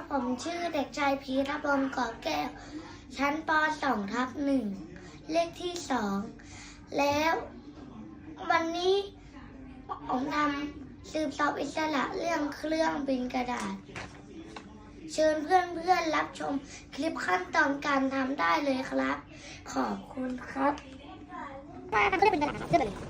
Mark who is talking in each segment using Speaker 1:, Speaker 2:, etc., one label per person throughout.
Speaker 1: ครับผมชื่อเด็กชายพีระพงก่อแก้ว ชั้นป .2 ทับหนึ่งเลขที่สอง แล้ววันนี้ผมทำสืบสอบอิสระเรื่องเครื่องบินกระดาษ เชิญเพื่อนๆรับชมคลิปขั้นตอนการทำได้เลยครับ ขอบคุณครับมาทำเครื่องบินกระดาษครับเรื่องอะไร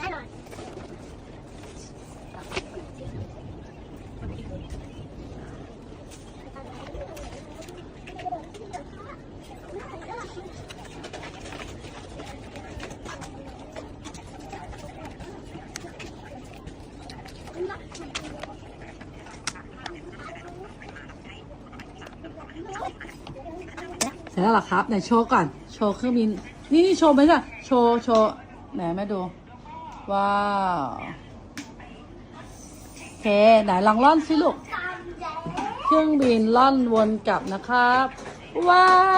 Speaker 1: ได้หน่อย
Speaker 2: เสร็จแล้วเหรอครับไหนโชว์ก่อน โชว์เครื่องบิน นี่นี่โชว์ไหมล่ะโชว์โชว์ไหนแม่ดู ว้าวโอเคไหนลองล่อนสิลูก เครื่องบินล่อนวนกลับนะครับ ว้าว